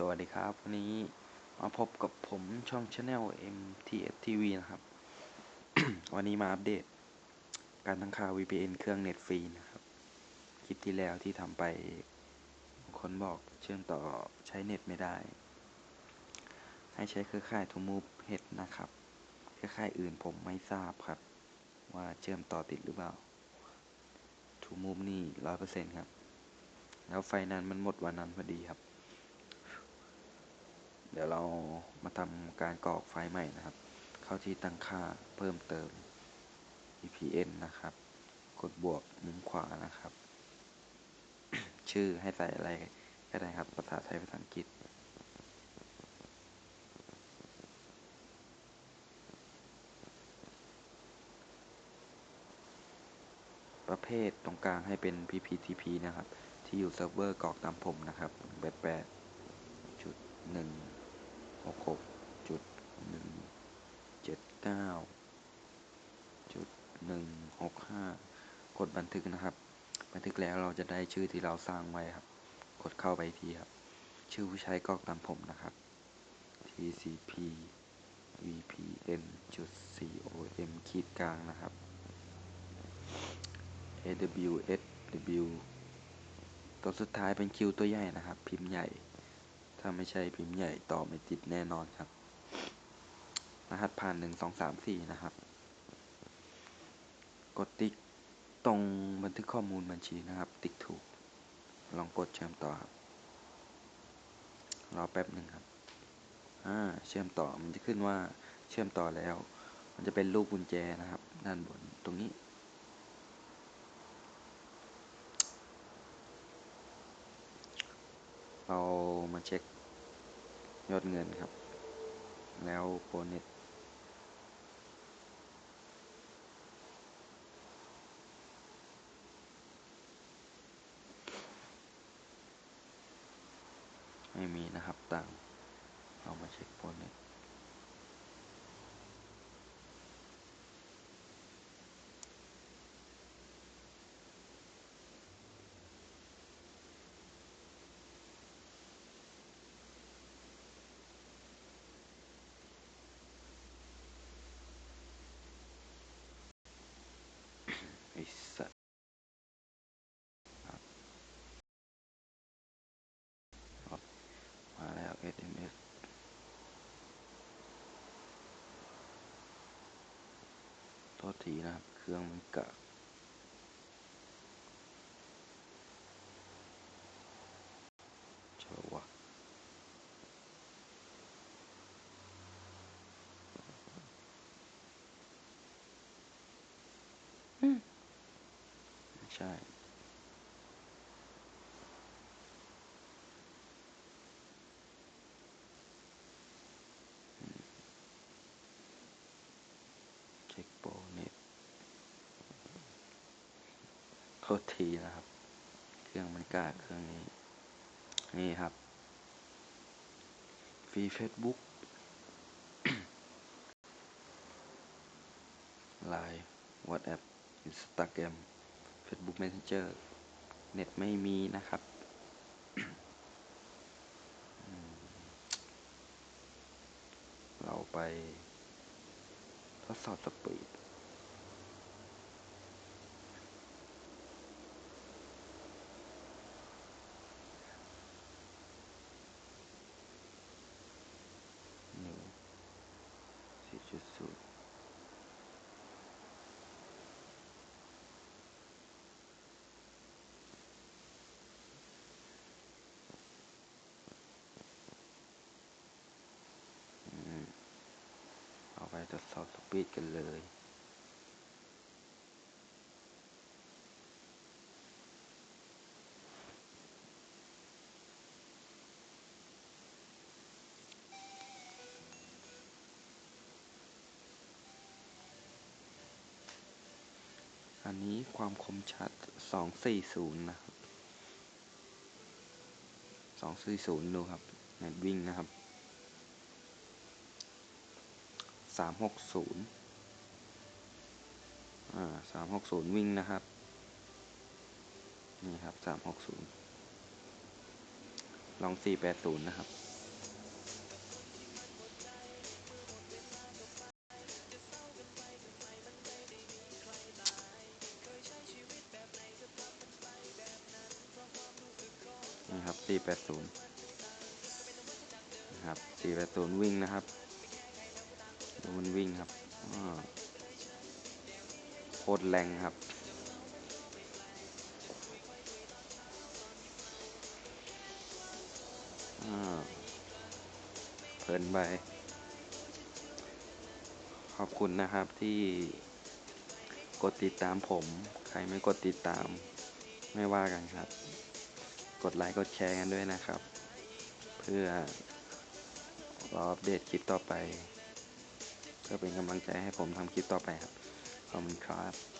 สวัสดีครับ วันนี้มาพบกับผมช่อง Channel MTS TV นะครับ วันนี้มาอัปเดต การตั้งค่า VPN เครื่องเน็ตฟรีนะครับ คลิปที่แล้วที่ทำไปคนบอกเชื่อมต่อใช้เน็ตไม่ได้ ให้ใช้เครือข่ายทูมูฟเฮดนะครับ เครือข่ายอื่นผมไม่ทราบครับ ว่าเชื่อมต่อติดหรือเปล่าทูมูฟนี่ร้อยเปอร์เซ็นต์ครับ แล้วไฟนั้นมันหมดวันนั้นพอดีครับ เดี๋ยวเรามาทำการกรอกไฟล์ใหม่นะครับ เข้าที่ตั้งค่าเพิ่มเติม VPN นะครับ กดบวกมุมขวานะครับ ชื่อให้ใส่อะไรก็ได้ครับภาษาไทยภาษาอังกฤษประเภทตรงกลางให้เป็น PPTP นะครับ ที่อยู่เซิร์ฟเวอร์กรอกตามผมนะครับ88จุด1 หกหกจุดหนึ่งเจ็ดเก้าจุดหนึ่งหกห้ากดบันทึกนะครับ บันทึกแล้วเราจะได้ชื่อที่เราสร้างไว้ครับ กดเข้าไปทีครับ ชื่อผู้ใช้กรอกตามผมนะครับ TCP VPN จุด com ขีดกลางนะครับ AWS W ตัวสุดท้ายเป็นคิวตัวใหญ่นะครับ พิมพ์ใหญ่ ถ้าไม่ใช่พิมพ์ใหญ่ต่อไม่ติดแน่นอนครับ รหัสผ่านหนึ่งสองสามสี่นะครับ กดติ๊กตรงบันทึกข้อมูลบัญชีนะครับ ติ๊กถูก ลองกดเชื่อมต่อครับ รอแป๊บหนึ่งครับ อ่า เชื่อมต่อ มันจะขึ้นว่าเชื่อมต่อแล้ว มันจะเป็นรูปกุญแจนะครับ ด้านบน ตรงนี้เรามาเช็ค ยอดเงินครับ แล้วโปรเน็ตไม่มีนะครับตังเรามาเช็คโปรเน็ต ไอ้สัตว์มาแล้ว SMS โทษทีนะครับ เครื่องมันกะเจอวะอืมไม่ ใช่ เช็คโปรเน็ตโทษทีนะครับ เครื่องมันก้าเครื่องนี้ นี่ครับ ฟรี Facebook ไลน์ WhatsApp Instagram Facebook Messenger เน็ตไม่มีนะครับ เราไปทดสอบสปีด หนึ่งสี่จุดศูนย์อืมเอาไป ทดสอบสปีดกันเลย อันนี้ความคมชัดสองสี่ศูนย์นะครับสองสี่ศูนย์ดูครับเน็ตวิ่งนะครับ สามหกศูนย์อ่าสามหกศูนย์วิ่งนะครับ นี่ครับสามหกศูนย์ลองสี่แปดศูนย์นะครับนี่ครับ480นะครับ480 วิ่งนะครับ ดูมันวิ่งครับโคตรแรงครับ เพลินไป ขอบคุณนะครับที่กดติดตามผม ใครไม่กดติดตาม ไม่ว่ากันครับ กดไลค์กดแชร์กันด้วยนะครับ เพื่อรออัปเดตคลิปต่อไป เพื่อเป็นกำลังใจให้ผมทำคลิปต่อไปครับ ขอบคุณครับ